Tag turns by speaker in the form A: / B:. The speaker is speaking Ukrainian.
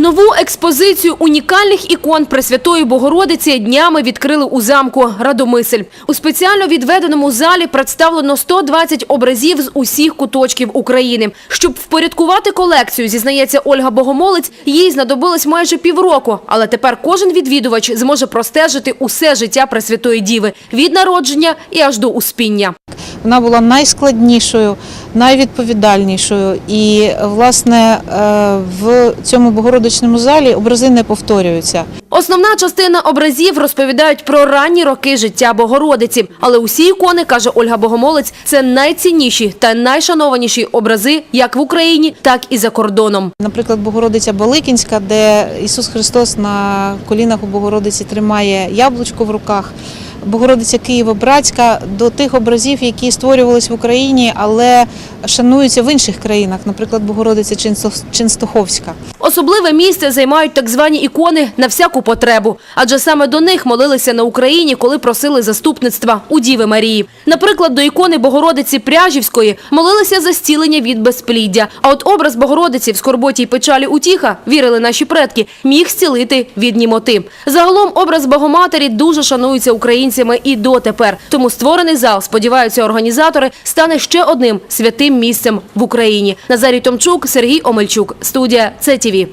A: Нову експозицію унікальних ікон Пресвятої Богородиці днями відкрили у замку Радомисель. У спеціально відведеному залі представлено 120 образів з усіх куточків України. Щоб впорядкувати колекцію, зізнається Ольга Богомолець, їй знадобилось майже півроку. Але тепер кожен відвідувач зможе простежити усе життя Пресвятої Діви від народження і аж до успіння.
B: Вона була найскладнішою, найвідповідальнішою. І, власне, е, в цьому Богородичному залі образи не повторюються.
A: Основна частина образів розповідають про ранні роки життя Богородиці. Але усі ікони, каже Ольга Богомолець, це найцінніші та найшанованіші образи як в Україні, так і за кордоном.
B: Наприклад, Богородиця Баликінська, де Ісус Христос на колінах у Богородиці тримає яблучко в руках. Богородиця Києво-Братська до тих образів, які створювались в Україні, але шануються в інших країнах, наприклад, Богородиця Чинсто- Чинстоховська.
A: Особливе місце займають так звані ікони на всяку потребу, адже саме до них молилися на Україні, коли просили заступництва у Діви Марії. Наприклад, до ікони Богородиці Пряжівської молилися за зцілення від безпліддя. А от образ Богородиці в скорботі й печалі утіха, вірили наші предки, міг зцілити від німоти. Загалом образ Богоматері дуже шанується українцями і дотепер. Тому створений зал, сподіваються організатори, стане ще одним святим місцем в Україні. Назарій Томчук, Сергій Омельчук. Студія ЦТВ.